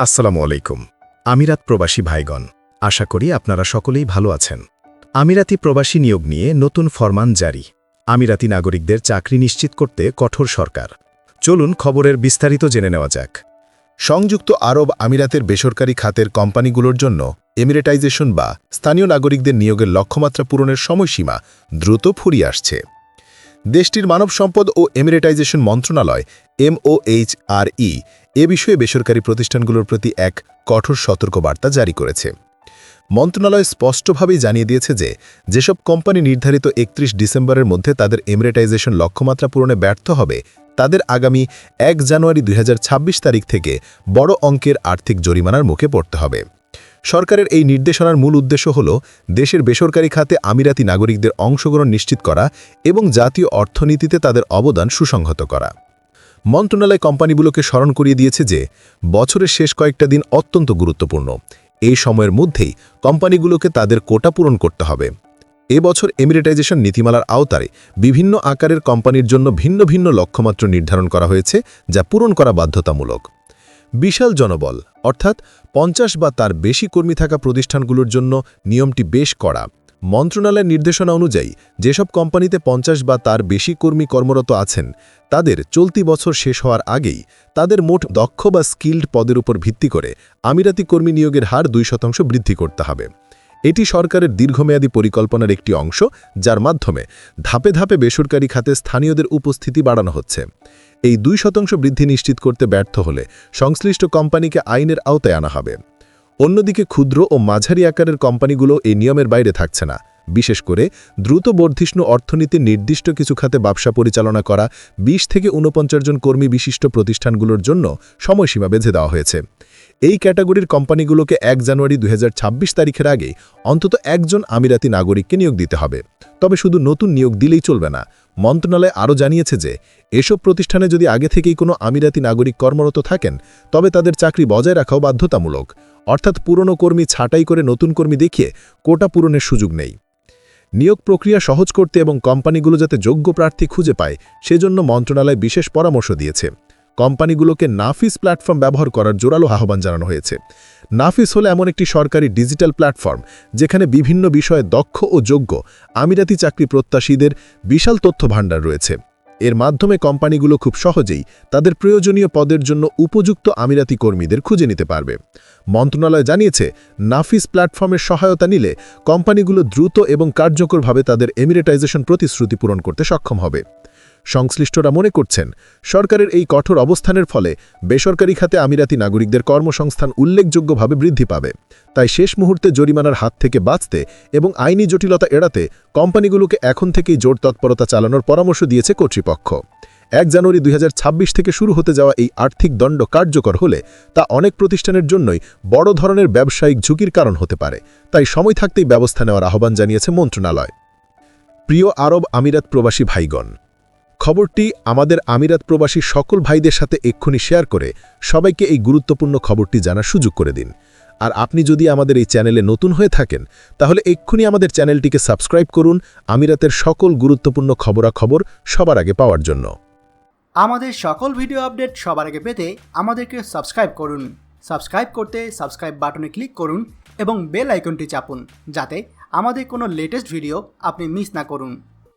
আসসালামু আলাইকুম। আমিরাত প্রবাসী ভাইগণ, আশা করি আপনারা সকলেই ভালো আছেন। আমিরাতি প্রবাসী নিয়োগ নিয়ে নতুন ফরমান জারি। আমিরাতি নাগরিকদের চাকরি নিশ্চিত করতে কঠোর সরকার। চলুন খবরের বিস্তারিত জেনে নেওয়া যাক। সংযুক্ত আরব আমিরাতের বেসরকারি খাতের কোম্পানিগুলোর জন্য এমিরেটাইজেশন বা স্থানীয় নাগরিকদের নিয়োগের লক্ষ্যমাত্রা পূরণের সময়সীমা দ্রুত ফুরিয়ে আসছে। দেশটির মানব সম্পদ ও এমিরেটাইজেশন মন্ত্রণালয়, এমওএইচআরই, এ বিষয়ে বেসরকারি প্রতিষ্ঠানগুলোর প্রতি এক কঠোর সতর্কবার্তা জারি করেছে। মন্ত্রণালয় স্পষ্টভাবেই জানিয়ে দিয়েছে যে, যেসব কোম্পানি নির্ধারিত একত্রিশ ডিসেম্বরের মধ্যে তাদের এমিরেটাইজেশন লক্ষ্যমাত্রা পূরণে ব্যর্থ হবে, তাদের আগামী এক জানুয়ারি দুই হাজার ছাব্বিশ তারিখ থেকে বড় অঙ্কের আর্থিক জরিমানার মুখে পড়তে হবে। সরকারের এই নির্দেশনার মূল উদ্দেশ্য হল দেশের বেসরকারি খাতে আমিরাতি নাগরিকদের অংশগ্রহণ নিশ্চিত করা এবং জাতীয় অর্থনীতিতে তাদের অবদান সুসংহত করা। মন্ত্রণালয় কোম্পানিগুলোকে স্মরণ করিয়ে দিয়েছে যে, বছরের শেষ কয়েকটা দিন অত্যন্ত গুরুত্বপূর্ণ। এই সময়ের মধ্যেই কোম্পানিগুলোকে তাদের কোটা পূরণ করতে হবে। এবছর এমিরেটাইজেশন নীতিমালার আওতায় বিভিন্ন আকারের কোম্পানির জন্য ভিন্ন ভিন্ন লক্ষ্যমাত্র নির্ধারণ করা হয়েছে, যা পূরণ করা বাধ্যতামূলক। বিশাল জনবল অর্থাৎ পঞ্চাশ বা তার বেশি কর্মী থাকা প্রতিষ্ঠানগুলোর জন্য নিয়মটি বেশ কড়া। মন্ত্রণালয়ের নির্দেশনা অনুযায়ী, যেসব কোম্পানিতে পঞ্চাশ বা তার বেশি কর্মী কর্মরত আছেন, তাদের চলতি বছর শেষ হওয়ার আগেই তাদের মোট দক্ষ বা স্কিল্ড পদের উপর ভিত্তি করে আমিরাতি কর্মী নিয়োগের হার দুই শতাংশ বৃদ্ধি করতে হবে। এটি সরকারের দীর্ঘমেয়াদী পরিকল্পনার একটি অংশ, যার মাধ্যমে ধাপে ধাপে বেসরকারি খাতে স্থানীয়দের উপস্থিতি বাড়ানো হচ্ছে। এই দুই শতাংশ বৃদ্ধি নিশ্চিত করতে ব্যর্থ হলে সংশ্লিষ্ট কোম্পানিকে আইনের আওতায় আনা হবে। অন্যদিকে ক্ষুদ্র ও মাঝারি আকারের কোম্পানিগুলো এই নিয়মের বাইরে থাকছে না। বিশেষ করে দ্রুত বর্ধিষ্ণু অর্থনীতির নির্দিষ্ট কিছু খাতে ব্যবসা পরিচালনা করা ২০ থেকে ঊনপঞ্চাশ জন কর্মী বিশিষ্ট প্রতিষ্ঠানগুলোর জন্য সময়সীমা বেঁধে দেওয়া হয়েছে। এই ক্যাটাগরির কোম্পানিগুলোকে এক জানুয়ারি দু হাজার ছাব্বিশ তারিখের আগে অন্তত একজন আমিরাতি নাগরিককে নিয়োগ দিতে হবে। তবে শুধু নতুন নিয়োগ দিলেই চলবে না। মন্ত্রণালয় আরও জানিয়েছে যে, এসব প্রতিষ্ঠানে যদি আগে থেকেই কোনো আমিরাতি নাগরিক কর্মরত থাকেন, তবে তাদের চাকরি বজায় রাখাও বাধ্যতামূলক। অর্থাৎ পুরনো কর্মী ছাঁটাই করে নতুন কর্মী দেখিয়ে কোটা পূরণের সুযোগ নেই। নিয়োগ প্রক্রিয়া সহজ করতে এবং কোম্পানিগুলো যাতে যোগ্য প্রার্থী খুঁজে পায়, সেজন্য মন্ত্রণালয় বিশেষ পরামর্শ দিয়েছে। কোম্পানিগুলোকে নাফিস প্ল্যাটফর্ম ব্যবহার করার জোরালো আহ্বান জানানো হয়েছে। নাফিস হলো এমন একটি সরকারি ডিজিটাল প্ল্যাটফর্ম, যেখানে বিভিন্ন বিষয়ে দক্ষ ও যোগ্য আমিরাতি চাকরি প্রত্যাশীদের বিশাল তথ্য ভাণ্ডার রয়েছে। এর মাধ্যমে কোম্পানিগুলো খুব সহজেই তাদের প্রয়োজনীয় পদের জন্য উপযুক্ত আমিরাতি কর্মীদের খুঁজে নিতে পারবে। মন্ত্রণালয় জানিয়েছে, নাফিস প্ল্যাটফর্মের সহায়তা নিলে কোম্পানিগুলো দ্রুত এবং কার্যকরভাবে তাদের এমিরেটাইজেশন প্রতিশ্রুতি পূরণ করতে সক্ষম হবে। সংশ্লিষ্টরা মনে করছেন, সরকারের এই কঠোর অবস্থানের ফলে বেসরকারি খাতে আমিরাতি নাগরিকদের কর্মসংস্থান উল্লেখযোগ্যভাবে বৃদ্ধি পাবে। তাই শেষ মুহূর্তে জরিমানার হাত থেকে বাঁচতে এবং আইনি জটিলতা এড়াতে কোম্পানিগুলোকে এখন থেকেই জোর তৎপরতা চালানোর পরামর্শ দিয়েছে কর্তৃপক্ষ। এক জানুয়ারি দুই হাজার ছাব্বিশ থেকে শুরু হতে যাওয়া এই আর্থিক দণ্ড কার্যকর হলে তা অনেক প্রতিষ্ঠানের জন্যই বড় ধরনের ব্যবসায়িক ঝুঁকির কারণ হতে পারে। তাই সময় থাকতেই ব্যবস্থা নেওয়ার আহ্বান জানিয়েছে মন্ত্রণালয়। প্রিয় আরব আমিরাত প্রবাসী ভাইগণ খবরটি আমাদের আমিরাত প্রবাসী সকল ভাইদের সাথে এক্ষুনি শেয়ার করে সবাইকে এই গুরুত্বপূর্ণ খবরটি জানার সুযোগ করে দিন। আর আপনি যদি আমাদের এই চ্যানেলে নতুন হয়ে থাকেন, তাহলে এক্ষুনি আমাদের চ্যানেলটিকে সাবস্ক্রাইব করুন আমিরাতের সকল গুরুত্বপূর্ণ খবরাখবর সবার আগে পাওয়ার জন্য। আমাদের সকল ভিডিও আপডেট সবার আগে পেতে আমাদেরকে সাবস্ক্রাইব করুন। সাবস্ক্রাইব করতে সাবস্ক্রাইব বাটনে ক্লিক করুন এবং বেল আইকনটি চাপুন, যাতে আমাদের কোনো লেটেস্ট ভিডিও আপনি মিস না করুন।